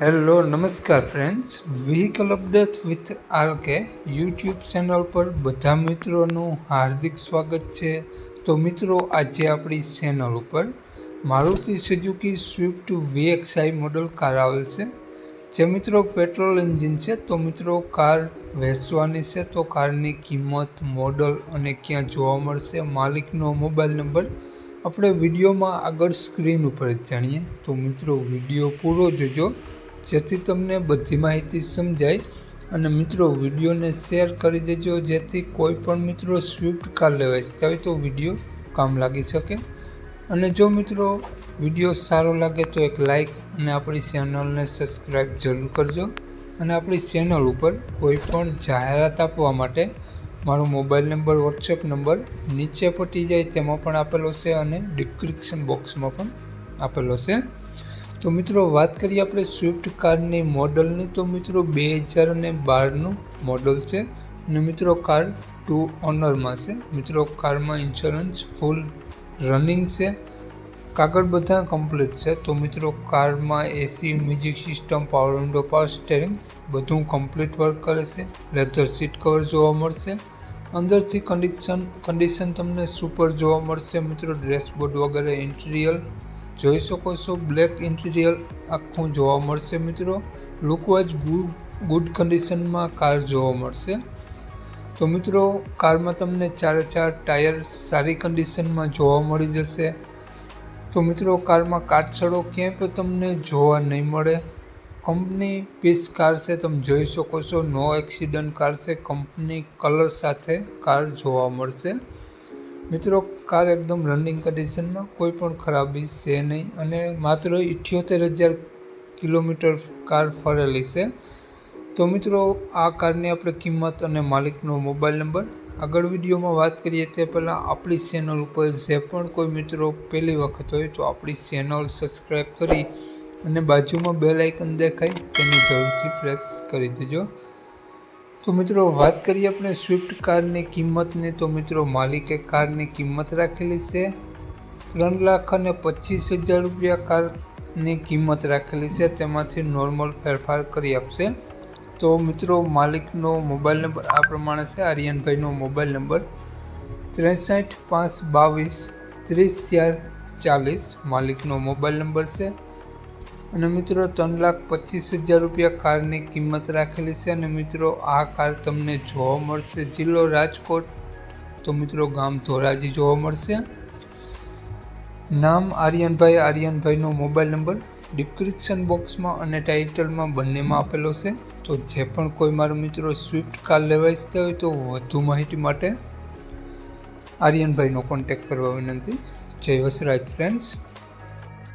Hello નમસ્કાર friends vehicle update with R K YouTube channel પર બધા મિત્રોનું હાર્દિક સ્વાગત છે. તો મિત્રો, આજે આપણી ચેનલ ઉપર Maruti Suzuki Swift VXI model car આવેલ છે. જે મિત્રો પેટ્રોલ એન્જિન છે, તો મિત્રો કાર વેચવાની છે, તો કારની કિંમત મોડલ અને ક્યાં જોવા મળશે, માલિકનો મોબાઈલ નંબર આપણે વિડીયોમાં આગળ સ્ક્રીન ઉપર જાણીએ. તો મિત્રો, વીડિયો પૂરો જોજો. જેથી તમને બધી માહિતી સમજાય. અને મિત્રો, વિડીયોને શેર કરી દેજો, જેથી કોઈ પણ મિત્રો સ્વિફ્ટ કાર લેવા ઈચ્છતા હોય તો વીડિયો કામ લાગી શકે. અને જો મિત્રો, વીડિયો સારો લાગે તો એક લાઈક અને આપણી ચેનલને સબસ્ક્રાઈબ જરૂર કરજો. અને આપણી ચેનલ ઉપર કોઈ પણ જાહેરાત આપવા માટે મારો મોબાઈલ નંબર, વોટ્સએપ નંબર નીચે પટી જાય, તેમાં પણ આપેલો છે અને ડિસ્ક્રિપ્શન બોક્સમાં પણ આપેલો છે. તો મિત્રો, વાત કરીએ આપણે સ્વિફ્ટ કારની મોડલની. તો મિત્રો બે હજાર અને બારનું મોડલ છે. અને મિત્રો, કાર ટુ ઓનરમાં છે. મિત્રો, કારમાં ઇન્સ્યોરન્સ ફૂલ રનિંગ છે. કાગળ બધા કમ્પ્લીટ છે. તો મિત્રો, કારમાં AC music system power window power steering બધું કમ્પ્લીટ વર્ક કરે છે. લેધર સીટ કવર જોવા મળશે. અંદરથી કન્ડિશન કન્ડિશન તમને સુપર જોવા મળશે. મિત્રો ડ્રેસબોર્ડ વગેરે ઇન્ટિરિયર જોઈ શકો છો બ્લેક ઇન્ટિરિયર આખું જોવા મળશે મિત્રો. લુકવાઇઝ ગુડ ગુડ કન્ડિશનમાં કાર જોવા મળશે. તો મિત્રો કારમાં તમને ચારે ચાર ટાયર સારી કન્ડિશનમાં જોવા મળી જશે. તો મિત્રો કારમાં કાટછડો ક્યાંય પણ તમને જોવા નહીં મળે. કંપની પીસ કાર છે, તમે જોઈ શકો છો. નો એક્સિડન્ટ કાર છે. કંપની કલર સાથે કાર જોવા મળશે. મિત્રો કાર એકદમ રનિંગ કન્ડિશનમાં કોઈ પણ ખરાબી છે નહીં. અને માત્ર ઇઠ્યોતેર હજાર કિલોમીટર કાર ફરેલી છે. તો મિત્રો, આ કારની આપણે કિંમત અને માલિકનો મોબાઈલ નંબર આગળ વિડીયોમાં વાત કરીએ તે પહેલાં આપણી ચેનલ ઉપર જે પણ કોઈ મિત્રો પહેલી વખત હોય તો આપણી ચેનલ સબસ્ક્રાઈબ કરી અને બાજુમાં બેલ આઇકન દેખાય તેને જરૂરથી પ્રેસ કરી દેજો. તો મિત્રો, વાત કરીએ આપણે સ્વિફ્ટ કારની કિંમતની. તો મિત્રો, માલિકે કારની કિંમત રાખેલી છે. ત્રણ લાખ અને પચીસ હજાર રૂપિયા કારની કિંમત રાખેલી છે. તેમાંથી નોર્મલ ફેરફાર કરી આપશે. તો મિત્રો, માલિકનો મોબાઈલ નંબર આ પ્રમાણે છે. આર્યનભાઈનો મોબાઈલ નંબર ત્રેસઠ પાંચ બાવીસ ત્રીસ ચાર ચાલીસ. માલિકનો મોબાઈલ નંબર છે. અને મિત્રો, ત્રણ લાખ પચીસ હજાર રૂપિયા કારની કિંમત રાખેલી છે અને મિત્રો, આ કાર તમને જોવા મળશે જિલ્લો રાજકોટ. તો મિત્રો, ગામ ધોરાજી જોવા મળશે. નામ આર્યનભાઈ. આર્યનભાઈનો મોબાઈલ નંબર ડિસ્ક્રિપ્શન બોક્સમાં અને ટાઇટલમાં બંનેમાં આપેલો છે. તો જે પણ કોઈ મારો મિત્રો સ્વિફ્ટ કાર લેવા ઇચ્છતા હોય તો વધુ માહિતી માટે આર્યનભાઈનો કોન્ટેક્ટ કરવા વિનંતી. જય વસરાજ ફ્રેન્ડ્સ.